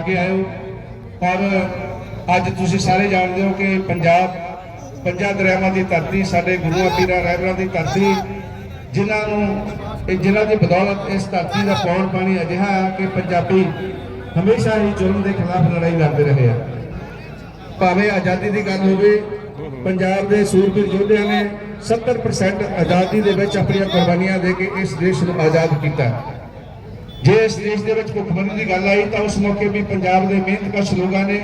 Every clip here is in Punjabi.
ਕੇ ਆਇਓ ਪਰ ਅੱਜ ਤੁਸੀਂ ਸਾਰੇ ਜਾਣਦੇ ਹੋ ਕਿ ਪੰਜਾਬ, ਪੰਜਾਂ ਦਰਿਆਵਾਂ ਦੀ ਧਰਤੀ, ਸਾਡੇ ਗੁਰੂਆਂ ਪੀਰਾਂ ਰਹਿਬਰਾਂ ਦੀ ਧਰਤੀ, ਜਿਨ੍ਹਾਂ ਨੂੰ ਜਿਨ੍ਹਾਂ ਦੀ ਬਦੌਲਤ ਇਸ ਧਰਤੀ ਦਾ ਪੌਣ ਪਾਣੀ ਅਜਿਹਾ ਹੈ ਕਿ ਪੰਜਾਬੀ ਹਮੇਸ਼ਾ ਹੀ ਜ਼ੁਲਮ ਦੇ ਖਿਲਾਫ ਲੜਾਈ ਲੜਦੇ ਰਹੇ ਆ। ਭਾਵੇਂ ਆਜ਼ਾਦੀ ਦੀ ਗੱਲ ਹੋਵੇ, ਪੰਜਾਬ ਦੇ ਸੂਰਬੀਰ ਯੋਧਿਆਂ ਨੇ 70% ਆਜ਼ਾਦੀ ਦੇ ਵਿੱਚ ਆਪਣੀਆਂ ਕੁਰਬਾਨੀਆਂ ਦੇ ਕੇ ਇਸ ਦੇਸ਼ ਨੂੰ ਆਜ਼ਾਦ ਕੀਤਾ। ਜੇ ਇਸ ਦੇਸ਼ ਦੇ ਵਿੱਚ ਭੁੱਖਮਰੀ ਦੀ ਗੱਲ ਆਈ ਤਾਂ ਉਸ ਮੌਕੇ ਵੀ ਪੰਜਾਬ ਦੇ ਮਿਹਨਤਕਸ਼ ਲੋਕਾਂ ਨੇ,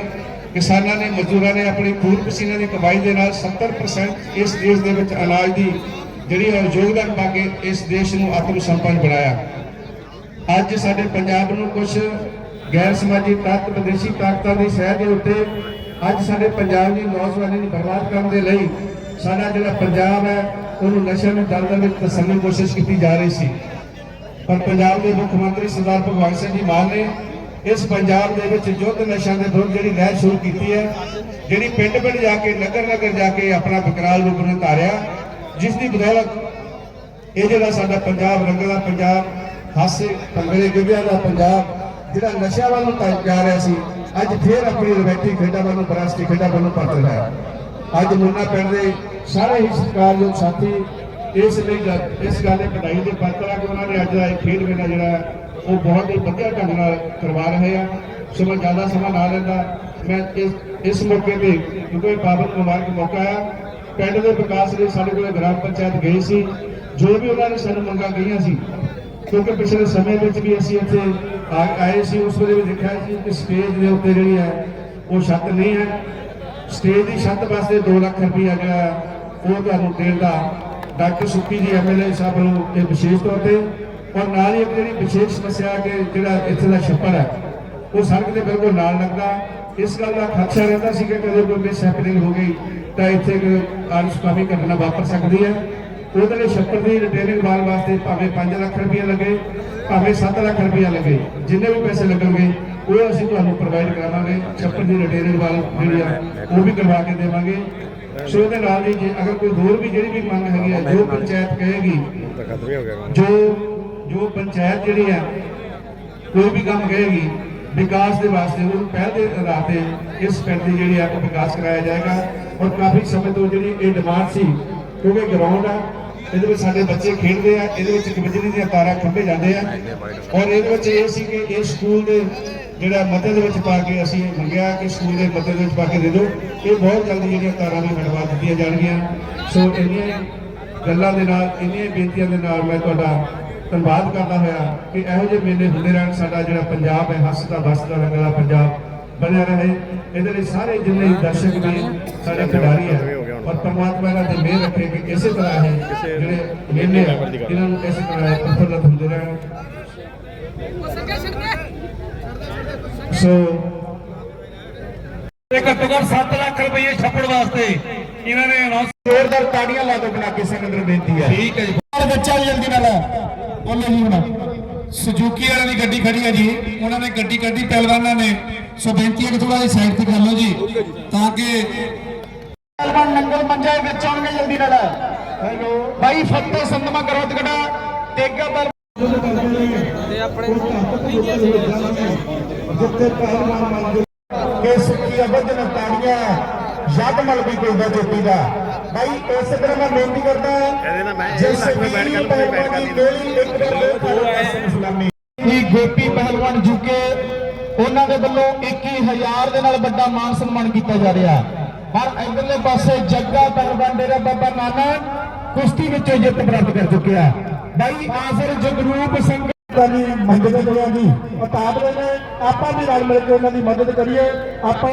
ਕਿਸਾਨਾਂ ਨੇ, ਮਜ਼ਦੂਰਾਂ ਨੇ ਆਪਣੀ ਖੂਨ ਪਸੀਨੇ ਦੀ ਕਮਾਈ ਦੇ ਨਾਲ 70% ਇਸ ਦੇਸ਼ ਦੇ ਵਿੱਚ ਅਨਾਜ ਦੀ ਜਿਹੜੀ ਹੈ ਯੋਗਦਾਨ ਪਾ ਕੇ ਇਸ ਦੇਸ਼ ਨੂੰ ਆਤਮ ਸੰਪੰਨ ਬਣਾਇਆ। ਅੱਜ ਸਾਡੇ ਪੰਜਾਬ ਨੂੰ ਕੁਝ ਗੈਰ ਸਮਾਜੀ ਤਾਕਤ, ਵਿਦੇਸ਼ੀ ਤਾਕਤਾਂ ਦੀ ਸਹਿ ਦੇ ਉੱਤੇ ਅੱਜ ਸਾਡੇ ਪੰਜਾਬ ਦੀ ਨੌਜਵਾਨੀ ਨੂੰ ਬਰਬਾਦ ਕਰਨ ਦੇ ਲਈ ਸਾਡਾ ਜਿਹੜਾ ਪੰਜਾਬ ਹੈ, ਉਹਨੂੰ ਨਸ਼ਿਆਂ ਨੂੰ ਦਲਦਲ ਵਿੱਚ ਤਸੱਲੀ ਦੀ ਕੋਸ਼ਿਸ਼ ਕੀਤੀ ਜਾ ਰਹੀ ਸੀ। ਪਰ ਪੰਜਾਬ ਦੇ ਮੁੱਖ ਮੰਤਰੀ ਸਰਦਾਰ ਭਗਵੰਤ ਸਿੰਘ ਜੀ ਮਾਨ ਨੇ ਇਸ ਪੰਜਾਬ ਦੇ ਵਿੱਚ ਯੁੱਧ ਨਸ਼ਿਆਂ ਦੇ ਵਿਰੁੱਧ ਜਿਹੜੀ ਲਹਿਰ ਸ਼ੁਰੂ ਕੀਤੀ ਹੈ, ਜਿਹੜੀ ਪਿੰਡ ਪਿੰਡ ਜਾ ਕੇ ਨਗਰ ਨਗਰ ਜਾ ਕੇ ਆਪਣਾ ਵਿਕਰਾਲ ਰੂਪ ਨੂੰ ਧਾਰਿਆ ਜਿਸ ਦੀ ਬਦੌਲਤ ਇਹ ਜਿਹੜਾ ਸਾਡਾ ਪੰਜਾਬ ਰੰਗਾਂ ਦਾ ਪੰਜਾਬ ਹਾਸੇ ਭੰਗੜੇ ਗਿੱਧਿਆਂ ਦਾ ਪੰਜਾਬ, ਜਿਹੜਾ ਨਸ਼ਿਆਂ ਵੱਲੋਂ ਨੂੰ ਜਾ ਰਿਹਾ ਸੀ, ਅੱਜ ਫੇਰ ਆਪਣੀ ਰਵਾਇਤੀ ਖੇਡਾਂ ਵੱਲੋਂ ਬਰਾਸਤੀ ਖੇਡਾਂ ਵੱਲੋਂ ਨੂੰ ਪਰਤ ਰਿਹਾ ਅੱਜ ਮੁੰਨਾ ਪਿੰਡ ਦੇ ਸਾਰੇ ਹੀ ਸਤਿਕਾਰਯੋਗ ਸਾਥੀ ਇਸ ਲਈ ਗ- ਇਸ ਗੱਲ ਦੇ ਵਧਾਈ ਦੇ ਪਾਤਰ ਆ ਕਿ ਉਹਨਾਂ ਨੇ ਅੱਜ ਦਾ ਇਹ ਖੇਡ ਮੇਲਾ ਜਿਹੜਾ ਉਹ ਬਹੁਤ ਹੀ ਵਧੀਆ ਢੰਗ ਨਾਲ ਕਰਵਾ ਰਹੇ ਆ। ਸਮਾਂ ਜ਼ਿਆਦਾ ਸਮਾਂ ਨਾ ਲੈਂਦਾ। ਮੈਂ ਇਸ ਇਸ ਮੌਕੇ ਤੇ ਕਿਉਂਕਿ ਪਾਵਨ ਮੁਬਾਰਕ ਮੌਕਾ ਆ, ਪਿੰਡ ਦੇ ਵਿਕਾਸ ਲਈ ਸਾਡੇ ਕੋਲ ਗ੍ਰਾਮ ਪੰਚਾਇਤ ਗਈ ਸੀ। ਜੋ ਵੀ ਉਹਨਾਂ ਨੇ ਸਾਨੂੰ ਮੰਗਾਂ ਕਹੀਆਂ ਸੀ, ਕਿਉਂਕਿ ਪਿਛਲੇ ਸਮੇਂ ਵਿੱਚ ਵੀ ਅਸੀਂ ਇੱਥੇ ਆ- ਆਏ ਸੀ, ਉਸ ਵੇਲੇ ਵੀ ਦੇਖਿਆ ਸੀ ਕਿ ਸਟੇਜ ਦੇ ਉੱਤੇ ਜਿਹੜੀ ਹੈ, ਉਹ ਛੱਤ ਨਹੀਂ ਹੈ। ਸਟੇਜ ਦੀ ਛੱਤ ਵਾਸਤੇ 2 ਲੱਖ ਰੁਪਈਆ ਜਿਹੜਾ ਉਹ ਤੁਹਾਨੂੰ ਦੇਣ ਦਾ ਡਾਕਟਰ ਸੁੱਕੀ ਜੀ ਐਮਐਲਏ ਸਾਹਿਬ ਨੂੰ ਇਹ ਵਿਸ਼ੇਸ਼ ਤੌਰ ਤੇ ਔਰ ਨਾਲ ਹੀ ਇੱਕ ਜਿਹੜੀ ਵਿਸ਼ੇਸ਼ ਸਮੱਸਿਆ ਕਿ ਜਿਹੜਾ ਇੱਥੇ ਦਾ ਛੱਪੜ ਹੈ, ਉਹ ਸੜਕ ਦੇ ਬਿਲਕੁਲ ਨਾਲ ਲੱਗਦਾ। ਇਸ ਗੱਲ ਦਾ ਖਦਸ਼ਾ ਰਹਿੰਦਾ ਸੀ ਕਿ ਕਦੇ ਕੋਈ ਮਿਸ ਹੈਪਨਿੰਗ ਹੋ ਗਈ, ਤਾਂ ਇੱਥੇ ਕੋਈ ਅਨਸੁਖਾਵੀ ਘਟਨਾ ਵਾਪਰ ਸਕਦੀ ਹੈ। ਉਹਦੇ ਲਈ ਛੱਪੜ ਦੀ ਰਿਟੇਲਿੰਗ ਵਾਲ ਵਾਸਤੇ ਭਾਵੇਂ 5 ਲੱਖ ਰੁਪਏ ਲੱਗੇ, ਭਾਵੇਂ 7 ਲੱਖ ਰੁਪਏ ਲੱਗੇ, ਜਿੰਨੇ ਵੀ ਪੈਸੇ ਲੱਗਣਗੇ, ਉਹ ਅਸੀਂ ਤੁਹਾਨੂੰ ਪ੍ਰੋਵਾਈਡ ਕਰਾਵਾਂਗੇ। ਛੱਪੜ ਦੀ ਰਿਟੇਲਿੰਗ ਵਾਲ ਜਿਹੜੀ ਆ, ਉਹ ਵੀ ਕਰਵਾ ਕੇ ਦੇਵਾਂਗੇ। ਸੋ ਇਹਦੇ ਨਾਲ ਹੀ ਜੇ ਅਗਰ ਕੋਈ ਹੋਰ ਵੀ ਜਿਹੜੀ ਵੀ ਮੰਗ ਹੈਗੀ ਹੈ ਜੋ ਪੰਚਾਇਤ ਕਹੇਗੀ। ਜੋ ਜੋ ਪੰਚਾਇਤ ਜਿਹੜੀ ਹੈ ਕੋਈ ਵੀ ਕੰਮ ਕਹੇਗੀ ਵਿਕਾਸ ਦੇ ਵਾਸਤੇ ਉਹਨੂੰ ਪਹਿਲ ਦੇ ਆਧਾਰ ਤੇ ਇਸ ਪਿੰਡ ਦੀ ਜਿਹੜੀ ਹੈ ਉਹ ਵਿਕਾਸ ਕਰਾਇਆ ਜਾਏਗਾ। ਔਰ ਕਾਫੀ ਸਮੇਂ ਤੋਂ ਜਿਹੜੀ ਇਹ ਡਿਮਾਂਡ ਸੀ ਕਿਉਂਕਿ ਗਰਾਊਂਡ ਆ। ਇਹਦੇ ਵਿੱਚ ਸਾਡੇ ਬੱਚੇ ਖੇਡਦੇ ਆ, ਇਹਦੇ ਵਿੱਚ ਇੱਕ ਬਿਜਲੀ ਦੀਆਂ ਤਾਰਾਂ ਖੰਭੇ ਜਾਂਦੇ ਆ। ਔਰ ਇਹਦੇ ਵਿੱਚ ਇਹ ਸੀ ਕਿ ਇਹ ਸਕੂਲ ਦੇ ਜਿਹੜਾ ਮਤੇ ਦੇ ਵਿੱਚ ਪਾ ਕੇ ਅਸੀਂ ਮੰਗਿਆ ਕਿ ਸਕੂਲ ਦੇ ਮਤੇ ਦੇ ਵਿੱਚ ਪਾ ਕੇ ਦੇ ਦਿਓ। ਇਹ ਬਹੁਤ ਜਲਦੀ ਜਿਹੜੀਆਂ ਤਾਰਾਂ ਵੀ ਹਟਵਾ ਦਿੱਤੀਆਂ ਜਾਣਗੀਆਂ। ਸੋ ਇੰਨੀਆਂ ਗੱਲਾਂ ਦੇ ਨਾਲ, ਇੰਨੀਆਂ ਬੇਨਤੀਆਂ ਦੇ ਨਾਲ ਮੈਂ ਤੁਹਾਡਾ ਧੰਨਵਾਦ ਕਰਦਾ ਹੋਇਆ ਕਿ ਇਹੋ ਜਿਹੇ ਮੇਲੇ ਹੁੰਦੇ ਰਹਿਣ। ਸਾਡਾ ਜਿਹੜਾ ਪੰਜਾਬ ਹੈ, ਹੱਸਦਾ ਵਸਦਾ ਰੰਗਲਾ ਪੰਜਾਬ ਬਣਿਆ ਰਹੇ। ਇਹਦੇ ਲਈ ਸਾਰੇ ਜਿੰਨੇ ਦਰਸ਼ਕ ਵੀ ਸਾਡੇ ਖਿਡਾਰੀ ਹੈ ਔਰ ਪਰਮਾਤਮਾ ਇਹਨਾਂ ਤੇ ਮਿਹਰ ਰੱਖੇ ਕਿ ਇਸੇ ਤਰ੍ਹਾਂ ਇਹ ਜਿਹੜੇ ਮੇਲੇ ਇਹਨਾਂ ਨੂੰ ਇਸੇ ਤਰ੍ਹਾਂ ਪ੍ਰਫੁੱਲਤ ਹੁੰਦੇ ਰਹਿਣ। ਸੋ ਇਹ ਘੱਟੋ ਘੱਟ 7 ਲੱਖ ਰੁਪਏ ਛੱਪੜ ਵਾਸਤੇ ਇਹਨਾਂ ਨੇ ਅਨਾਉਂਸ ਜ਼ੋਰਦਾਰ ਤਾੜੀਆਂ ਲਾ ਦਿਓ ਬਣਾ ਕੇ ਨੂੰ ਬੇਨਤੀ ਹੈ ਠੀਕ ਹੈ ਜੀ। ਪਰ ਬੱਚਾ ਜਲਦੀ ਨਾਲ ਉਹਨੇ ਨਹੀਂ ਹੋਣਾ। ਸੁਜ਼ੂਕੀ ਵਾਲਿਆਂ ਦੀ ਗੱਡੀ ਖੜੀ ਹੈ ਜੀ। ਉਹਨਾਂ ਨੇ ਗੱਡੀ ਕੱਢੀ ਪਹਿਲਵਾਨਾਂ ਨੇ। ਸੋ ਬੇਨਤੀ ਹੈ ਕਿ ਥੋੜਾ ਜਿਹਾ ਸਾਈਡ ਤੇ ਕਰ ਲਓ ਜੀ। ਤਾਂ ਕਿ ਪਹਿਲਵਾਨ ਨੰਗਲ ਮੰਜਾ ਵਿੱਚ ਆਉਣਗੇ ਜਲਦੀ ਨਾਲ। ਹੈਲੋ। ਬਾਈ ਫੱਤੇ ਸੰਦਮਾ ਕਰੋਤ ਗੜਾ ਤੇਗਾ ਬਲ ਜਿੱਥੇ ਪਹਿਲਵਾਨ ਮੰਨ ਕੇ ਸੁੱਕੀ ਅਬਦ ਨੇ ਤਾੜੀਆਂ ਯਾਦ ਮਲ ਵੀ ਕੋਈ ਦਾ ਚੋਟੀ ਦਾ। ਬਾਈ ਇਸ ਤਰ੍ਹਾਂ ਮੈਂ ਬੇਨਤੀ ਕਰਦਾ ਜਿਸ ਵੀਰ ਬੈਠ ਪਹਿਲਵਾਨ ਦੀ। ਗੋਲੀ ਇੱਕ ਪਾਸੇ ਸਲਾਮੀ ਕੀ ਗੋਪੀ ਪਹਿਲਵਾਨ ਜੁਕੇ ਉਹਨਾਂ ਦੇ ਵੱਲੋਂ 21000 ਦੇ ਨਾਲ ਵੱਡਾ ਮਾਨ ਸਨਮਾਨ ਕੀਤਾ ਜਾ ਰਿਹਾ। ਪਰ ਇਧਰਲੇ ਪਾਸੇ ਜੱਗਾ ਪਹਿਲਵਾਨ ਡੇਰਾ ਬਾਬਾ ਨਾਨਕ ਕੁਸ਼ਤੀ ਵਿੱਚ ਜਿੱਤ ਪ੍ਰਾਪਤ ਕਰ ਚੁੱਕਿਆ ਬਾਈ ਆਸਰ ਜਗਰੂਪ ਸਿੰਘ ਦੀ ਮਦਦ ਕਰਿਆ ਦੀ ਮੁਤਾਬਕ ਨੇ ਆਪਾਂ ਵੀ ਰਲ ਮਿਲ ਕੇ ਉਹਨਾਂ ਦੀ ਮਦਦ ਕਰੀਏ। ਆਪਾਂ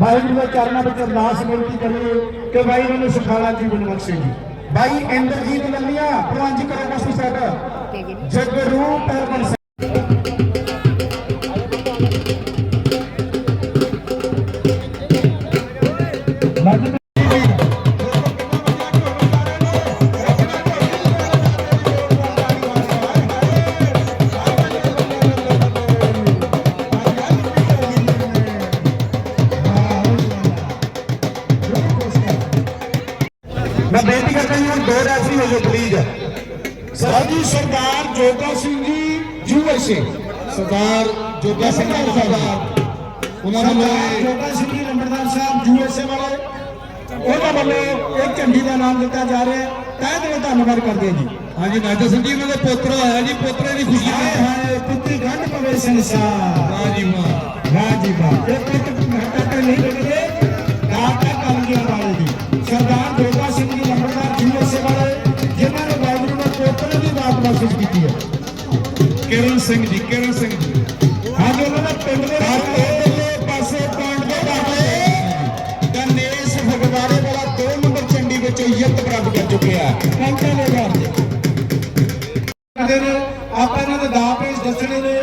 ਵਾਹਿਗੁਰੂ ਦੇ ਚਰਨਾਂ ਵਿੱਚ ਅਰਦਾਸ ਬੇਨਤੀ ਕਰੀਏ ਕਿ ਬਾਈ ਮੈਨੂੰ ਸੁਖਾਲਾ ਜੀਵਨ ਬਖਸ਼ੇ ਜੀ। ਬਾਈ ਇੰਦਰਜੀਤ ਲੱਲੀਆਂ ਪ੍ਰਵਾਨ ਜੀ ਕਰੋ ਕੁਸ਼ਤੀ ਸਟਾਰਟ ਜਗਰੂਪ ਪਹਿਲਵਾਨ ਜੋਗਾ ਸਿੰਘ ਜੀ ਯੂਐਸਏ ਸਰਦਾਰ ਜੋਗਾ ਸਿੰਘ ਸਰਦਾਰ ਉਹਨਾਂ ਵੱਲੋਂ ਜੋਗਾ ਸਿੰਘ ਜੀ ਲੰਬੜਦਾਰ ਸਾਹਿਬ ਯੂਐਸਏ ਵਾਲੇ ਉਹਨਾਂ ਵੱਲੋਂ ਇੱਕ ਝੰਡੀ ਦਾ ਨਾਮ ਦਿੱਤਾ ਜਾ ਰਿਹਾ ਹੈ। ਤਹਿ ਦਿਲੋਂ ਧੰਨਵਾਦ ਕਰਦੇ ਹਾਂ ਜੀ। ਹਾਂਜੀ ਨਾਜਾ ਸਿੰਘ ਜੀ ਉਹਨਾਂ ਦਾ ਪੋਤਰਾ ਆਇਆ ਜੀ ਪੋਤਰੇ ਦੀ ਖੁਸ਼ੀ ਹਾਏ ਹਾਏ ਪੁੱਤੀ ਗੰਢ ਪਵੇ ਸੰਸਾਰ। ਵਾਹ ਜੀ ਵਾਹ। ਵਾਹ ਜੀ ਵਾਹ। ਇਹ ਪੁੱਤ ਘਾਟਾ ਤੇ ਨਹੀਂ ਲੱਗਦੇ। ਸਿੰਘ ਜੀ ਕਿਰਨ ਸਿੰਘ ਜੀ। ਅੱਜ ਉਹਨਾਂ ਦੇ ਪਿੰਡ ਦੇ ਵਿੱਚ ਪਾਸੇ ਪਿੰਡ ਦੇ ਬਾਬੇ ਗਣੇਸ਼ ਫਗਵਾੜੇ ਵਾਲਾ 2 ਨੰਬਰ ਚੰਡੀ ਵਿੱਚ ਇੱਜ਼ਤ ਪ੍ਰਾਪਤ ਕਰ ਚੁੱਕਿਆ ਕੰਟੇ ਦੇ ਕਰਦੇ ਨੇ ਆਪਾਂ ਇਹਨਾਂ ਦੇ ਦਾਅ ਪੇਚ ਦੱਸਣੇ ਨੇ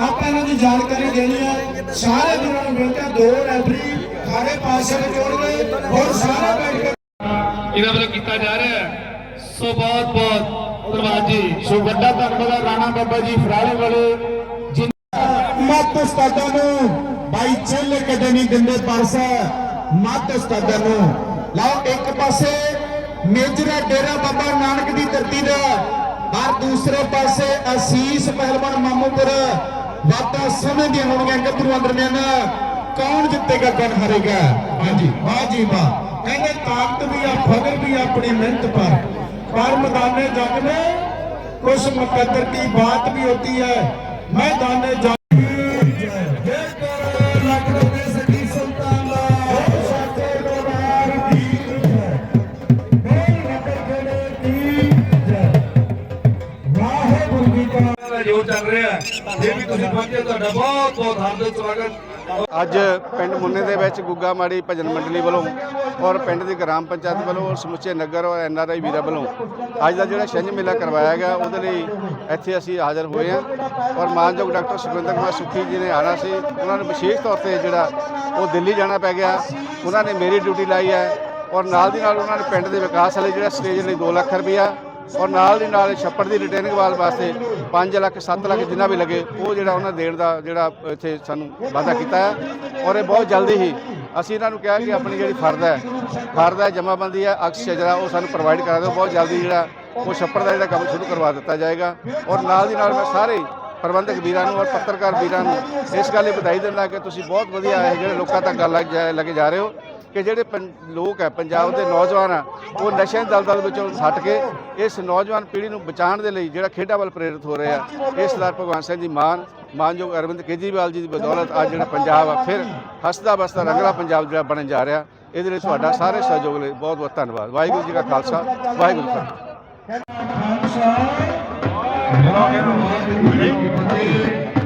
ਆਪਾਂ ਇਹਨਾਂ ਦੀ ਜਾਣਕਾਰੀ ਦੇਣੀ ਹੈ। ਸਾਰੇ ਵੀਰਾਂ ਨੂੰ ਬੇਨਤੀ ਦੋ ਰੈਫਰੀ ਸਾਰੇ ਪਾਸੇ ਵਿੱਚ ਜੋੜਨੇ ਔਰ ਸਾਰੇ ਬੈਠ ਕੇ ਇਹਨਾਂ ਵੱਲੋਂ ਕੀਤਾ ਜਾ ਰਿਹਾ ਹੈ। ਸੋ ਬਹੁਤ ਬਹੁਤ ਧੰਨਵਾਦ ਜੀ। ਸੋ ਵੱਡਾ ਧੰਨਵਾਦ ਰਾਣਾ ਬਾਬਾ ਜੀ ਫਰਾਲੇ ਵਾਲੇ ਮੱਤ ਉਸਤਾਦਾਂ ਨੂੰ ਬਾਈ ਚੇਲੇ ਕਦੇ ਨਹੀਂ ਦਿੰਦੇ ਪਰਸਾ ਮੱਤ ਉਸਤਾਦਾਂ ਨੂੰ। ਲਓ, ਇੱਕ ਪਾਸੇ ਮੇਜਰਾ ਡੇਰਾ ਬਾਬਾ ਨਾਨਕ ਦੀ ਧਰਤੀ ਦਾ, ਪਰ ਦੂਸਰੇ ਪਾਸੇ ਅਸੀਸ ਪਹਿਲਵਾਨ ਮਾਮੂਪੁਰ ਵਾਤਾ ਸਮੇਂ ਦੀਆਂ ਹੋਣਗੀਆਂ ਗੱਭਰੂਆਂ ਦਰਮਿਆਨ। ਕੌਣ ਜਿੱਤੇਗਾ, ਕੌਣ ਹਾਰੇਗਾ? ਹਾਂਜੀ, ਵਾਹ ਜੀ ਵਾਹ। ਕਹਿੰਦੇ ਤਾਕਤ ਵੀ ਆ ਫਗਰ ਵੀ ਆ, ਆਪਣੀ ਮਿਹਨਤ ਪਰ। पर मैदान जंग में कुछ मुकद्दर की बात भी होती है मैदान जंग ਚੱਲ ਰਿਹਾ ਹੈ। ਜੇ ਵੀ ਤੁਸੀਂ ਪਹੁੰਚੇ ਤੁਹਾਡਾ ਬਹੁਤ ਬਹੁਤ ਹਾਰਦਿਕ ਸਵਾਗਤ। ਅੱਜ ਪਿੰਡ ਮੁੰਨੇ ਦੇ ਵਿੱਚ ਗੁੱਗਾ ਮਾੜੀ ਭਜਨ ਮੰਡਲੀ ਵੱਲੋਂ ਔਰ ਪਿੰਡ ਦੀ ਗ੍ਰਾਮ ਪੰਚਾਇਤ ਵੱਲੋਂ ਔਰ ਸਮੁੱਚੇ ਨਗਰ ਔਰ ਐੱਨ ਆਰ ਆਈ ਵੀਰਾਂ ਵੱਲੋਂ ਅੱਜ ਦਾ ਜਿਹੜਾ ਛਿੰਝ ਮੇਲਾ ਕਰਵਾਇਆ ਗਿਆ, ਉਹਦੇ ਲਈ ਇੱਥੇ ਅਸੀਂ ਹਾਜ਼ਰ ਹੋਏ ਹਾਂ। ਔਰ ਮਾਨਯੋਗ ਡਾਕਟਰ ਸੁਖਵਿੰਦਰ ਕੁਮਾਰ ਸੁਖੀ ਜੀ ਨੇ ਆਣਾ ਸੀ। ਉਹਨਾਂ ਨੂੰ ਵਿਸ਼ੇਸ਼ ਤੌਰ ਤੇ ਜਿਹੜਾ ਉਹ ਦਿੱਲੀ ਜਾਣਾ ਪੈ ਗਿਆ। ਉਹਨਾਂ ਨੇ ਮੇਰੀ ਡਿਊਟੀ ਲਾਈ ਹੈ। ਔਰ ਨਾਲ ਦੀ ਨਾਲ ਉਹਨਾਂ ਨੇ ਪਿੰਡ ਦੇ ਵਿਕਾਸ ਲਈ ਜਿਹੜਾ ਸਟੇਜ ਲਈ 2 ਲੱਖ ਰੁਪਇਆ ਔਰ ਨਾਲ ਦੀ ਨਾਲ ਛੱਪੜ ਦੀ ਰਿਟੇਨਿੰਗ ਵਾਲ ਵਾਸਤੇ 5 ਲੱਖ 7 ਲੱਖ ਜਿੰਨਾ ਵੀ ਲੱਗੇ, ਉਹ ਜਿਹੜਾ ਉਹਨਾਂ ਦੇਣ ਦਾ ਜਿਹੜਾ ਇੱਥੇ ਸਾਨੂੰ ਵਾਅਦਾ ਕੀਤਾ ਹੈ। ਔਰ ਇਹ ਬਹੁਤ ਜਲਦੀ ਹੀ ਅਸੀਂ ਇਹਨਾਂ ਨੂੰ ਕਿਹਾ ਕਿ ਆਪਣੀ ਜਿਹੜੀ ਫਰਦ ਹੈ ਫਰਦ ਹੈ, ਜਮਾਬੰਦੀ ਹੈ, ਅਕਸ ਸ਼ਜਰਾ ਉਹ ਸਾਨੂੰ ਪ੍ਰੋਵਾਈਡ ਕਰਾ ਦਿਓ। ਬਹੁਤ ਜਲਦੀ ਜਿਹੜਾ, ਉਹ ਛੱਪੜ ਦਾ ਜਿਹੜਾ ਕੰਮ ਸ਼ੁਰੂ ਕਰਵਾ ਦਿੱਤਾ ਜਾਏਗਾ। ਔਰ ਨਾਲ ਦੀ ਨਾਲ ਮੈਂ ਸਾਰੇ ਪ੍ਰਬੰਧਕ ਵੀਰਾਂ ਨੂੰ ਔਰ ਪੱਤਰਕਾਰ ਵੀਰਾਂ ਨੂੰ ਇਸ ਗੱਲ ਲਈ ਵਧਾਈ ਦਿੰਦਾ ਕਿ ਤੁਸੀਂ ਬਹੁਤ ਵਧੀਆ ਇਹ ਜਿਹੜੇ ਲੋਕਾਂ ਤੱਕ ਗੱਲ ਲੱਗ ਜਾ- ਲੈ ਜਾ ਰਹੇ ਹੋ। ਕਿ ਜਿਹੜੇ ਪੰ- ਲੋਕ ਹੈ, ਪੰਜਾਬ ਦੇ ਨੌਜਵਾਨ ਆ ਉਹ ਨਸ਼ਿਆਂ ਦੀ ਦਲਦਲ ਵਿੱਚੋਂ ਹਟ ਕੇ ਇਸ ਨੌਜਵਾਨ ਪੀੜ੍ਹੀ ਨੂੰ ਬਚਾਉਣ ਦੇ ਲਈ ਜਿਹੜਾ ਖੇਡਾਂ ਵੱਲ ਪ੍ਰੇਰਿਤ ਹੋ ਰਹੇ ਆ ਇਹ ਸਰਦਾਰ ਭਗਵਾਨ ਸਿੰਘ ਦੀ ਮਾਨ, ਮਾਨਯੋਗ ਅਰਵਿੰਦ ਕੇਜਰੀਵਾਲ ਜੀ ਦੀ ਬਦੌਲਤ ਅੱਜ ਜਿਹੜਾ ਪੰਜਾਬ ਆ, ਫਿਰ ਹੱਸਦਾ ਬਸਦਾ ਰੰਗਲਾ ਪੰਜਾਬ ਜਿਹੜਾ ਬਣਨ ਜਾ ਰਿਹਾ, ਇਹਦੇ ਲਈ ਤੁਹਾਡਾ ਸਾਰੇ ਸਹਿਯੋਗ ਲਈ ਬਹੁਤ ਬਹੁਤ ਧੰਨਵਾਦ। ਵਾਹਿਗੁਰੂ ਜੀ ਕਾ ਖਾਲਸਾ, ਵਾਹਿਗੁਰੂ ਜੀ ਕੀ ਫਤਿਹ।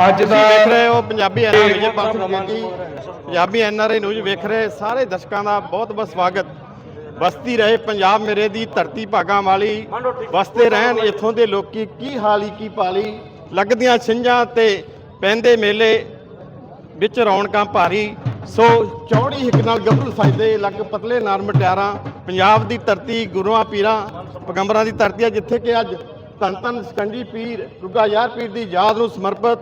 ਅੱਜ ਦਾ ਵੇਖ ਰਹੇ ਹੋ ਪੰਜਾਬੀ ਐਨਆਰਆਈ ਨਿਊਜ਼ ਪੰਥ ਪੰਜਾਬੀ ਐਨਆਰਆਈ ਨਿਊਜ਼ ਵੇਖ ਰਹੇ ਸਾਰੇ ਦਰਸ਼ਕਾਂ ਦਾ ਬਹੁਤ ਬਹੁਤ ਸਵਾਗਤ। ਵਸਤੀ ਰਹੇ ਪੰਜਾਬ ਮੇਰੇ ਦੀ ਧਰਤੀ ਭਾਗਾਂ ਵਾਲੀ। ਵਸਦੇ ਰਹਿਣ ਇੱਥੋਂ ਦੇ ਲੋਕੀ ਕੀ ਹਾਲੀ ਕੀ ਪਾਲੀ ਲੱਗਦੀਆਂ ਛਿੰਝਾਂ ਤੇ ਪੈਂਦੇ ਮੇਲੇ ਵਿੱਚ ਰੌਣਕਾਂ ਭਾਰੀ। ਸੋ ਚੌੜੀ ਹਿੱਕ ਨਾਲ ਗੱਭਰੂ ਸਜਦੇ ਲੱਗ ਪਤਲੇ ਨਰ ਮਟਿਆਰਾਂ। ਪੰਜਾਬ ਦੀ ਧਰਤੀ ਗੁਰੂਆਂ ਪੀਰਾਂ ਪੈਗੰਬਰਾਂ ਦੀ ਧਰਤੀ ਹੈ ਜਿੱਥੇ ਕਿ ਅੱਜ ਧੰਨ ਧੰਨ ਸਕੰਜੀ ਪੀਰ ਗੁੱਗਾ ਯਾਰ ਪੀਰ ਦੀ ਯਾਦ ਨੂੰ ਸਮਰਪਿਤ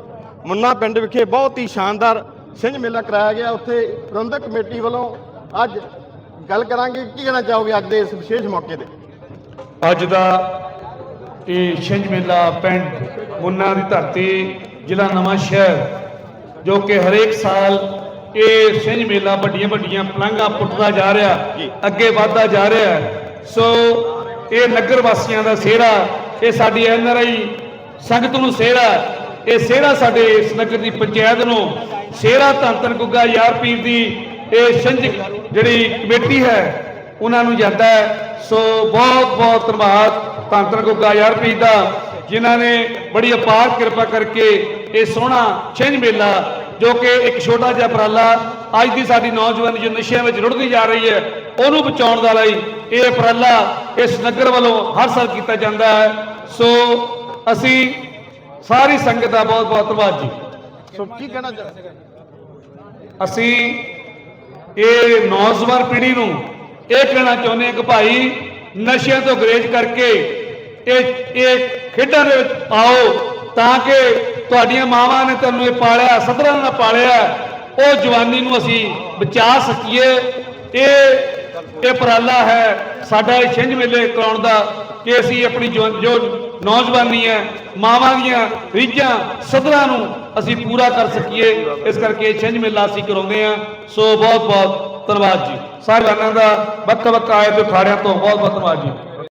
ਮੁੰਨਾ ਪਿੰਡ ਵਿਖੇ ਬਹੁਤ ਹੀ ਸ਼ਾਨਦਾਰ ਛਿੰਝ ਮੇਲਾ ਕਰਾਇਆ ਗਿਆ। ਉੱਥੇ ਪ੍ਰਬੰਧਕ ਕਮੇਟੀ ਵੱਲੋਂ ਅੱਜ ਗੱਲ ਕਰਾਂਗੇ। ਕੀ ਕਹਿਣਾ ਚਾਹੋਗੇ ਅੱਜ ਦੇ ਇਸ ਵਿਸ਼ੇਸ਼ ਮੌਕੇ ਤੇ? ਅੱਜ ਦਾ ਇਹ ਛਿੰਝ ਮੇਲਾ ਪਿੰਡ ਮੁੰਨਾ ਦੀ ਧਰਤੀ ਜ਼ਿਲ੍ਹਾ ਨਵਾਂ ਸ਼ਹਿਰ ਜੋ ਕਿ ਹਰੇਕ ਸਾਲ ਇਹ ਛਿੰਝ ਮੇਲਾ ਵੱਡੀਆਂ ਵੱਡੀਆਂ ਪਲੰਘਾਂ ਪੁੱਟਦਾ ਜਾ ਰਿਹਾ ਅੱਗੇ ਵਧਦਾ ਜਾ ਰਿਹਾ। ਸੋ ਇਹ ਨਗਰ ਵਾਸੀਆਂ ਦਾ ਸਿਹਰਾ ਇਹ ਸਾਡੀ ਐਨਆਰਆਈ ਸੰਗਤ ਨੂੰ ਸਿਹਰਾ ਇਹ ਸਿਹਰਾ ਸਾਡੇ ਇਸ ਨਗਰ ਦੀ ਪੰਚਾਇਤ ਨੂੰ ਸਿਹਰਾ ਧੰਨ ਧੰਨ ਗੁੱਗਾ ਯਾਰ ਪੀਰ ਦੀ ਇਹ ਛਿੰਝ ਜਿਹੜੀ ਕਮੇਟੀ ਹੈ, ਉਹਨਾਂ ਨੂੰ ਜਾਂਦਾ ਹੈ। ਸੋ ਬਹੁਤ ਬਹੁਤ ਧੰਨਵਾਦ ਧੰਨ ਧੰਨ ਗੁੱਗਾ ਯਾਰ ਪੀਰ ਦਾ, ਜਿਨ੍ਹਾਂ ਨੇ ਬੜੀ ਅਪਾਰ ਕਿਰਪਾ ਕਰਕੇ ਇਹ ਸੋਹਣਾ ਛਿੰਝ ਮੇਲਾ, ਜੋ ਕਿ ਇੱਕ ਛੋਟਾ ਜਿਹਾ ਉਪਰਾਲਾ ਅੱਜ ਦੀ ਸਾਡੀ ਨੌਜਵਾਨ ਜੋ ਨਸ਼ਿਆਂ ਵਿੱਚ ਰੁੜਦੀ ਜਾ ਰਹੀ ਹੈ, ਉਹਨੂੰ ਬਚਾਉਣ ਦਾ ਲਈ ਇਹ ਉਪਰਾਲਾ ਇਸ ਨਗਰ ਵੱਲੋਂ ਹਰ ਸਾਲ ਕੀਤਾ ਜਾਂਦਾ ਹੈ। ਸੋ ਅਸੀਂ ਸਾਰੀ ਸੰਗਤ ਦਾ ਬਹੁਤ ਬਹੁਤ ਧੰਨਵਾਦ ਜੀ। ਸੋ ਕੀ ਕਹਿਣਾ ਚਾਹੋਗੇ? ਅਸੀਂ ਇਹ ਨੌਜਵਾਨ ਪੀੜ੍ਹੀ ਨੂੰ ਇਹ ਕਹਿਣਾ ਚਾਹੁੰਦੇ ਹਾਂ ਕਿ ਭਾਈ ਨਸ਼ਿਆਂ ਤੋਂ ਗਰੇਜ ਕਰਕੇ ਇਹ ਇਹ ਖੇਡਾਂ ਦੇ ਵਿੱਚ ਆਓ ਤਾਂ ਕਿ ਤੁਹਾਡੀਆਂ ਮਾਵਾਂ ਨੇ ਤੁਹਾਨੂੰ ਇਹ ਪਾਲਿਆ ਸਦਰਾਂ ਨਾਲ ਪਾਲਿਆ ਉਹ ਜਵਾਨੀ ਨੂੰ ਅਸੀਂ ਬਚਾ ਸਕੀਏ। ਇਹ ਇਹ ਉਪਰਾਲਾ ਹੈ ਸਾਡਾ ਇਹ ਛਿੰਝ ਮੇਲੇ ਕਰਾਉਣ ਦਾ। ਕਿ ਅਸੀਂ ਆਪਣੀ ਜੋ ਜੋ ਨੌਜਵਾਨੀ ਹੈ ਮਾਵਾਂ ਦੀਆਂ, ਰੀਝਾਂ, ਸਦਰਾਂ ਨੂੰ ਅਸੀਂ ਪੂਰਾ ਕਰ ਸਕੀਏ। ਇਸ ਕਰਕੇ ਛਿੰਝ ਮੇਲਾ ਅਸੀਂ ਕਰਾਉਂਦੇ ਆ। ਸੋ ਬਹੁਤ ਬਹੁਤ ਧੰਨਵਾਦ ਜੀ। ਸਾਹਿਬਾਨਾਂ ਦਾ ਵੱਖ ਵੱਖ ਆਏ ਤੇ ਖਾੜਿਆਂ ਤੋਂ ਬਹੁਤ ਬਹੁਤ ਧੰਨਵਾਦ ਜੀ।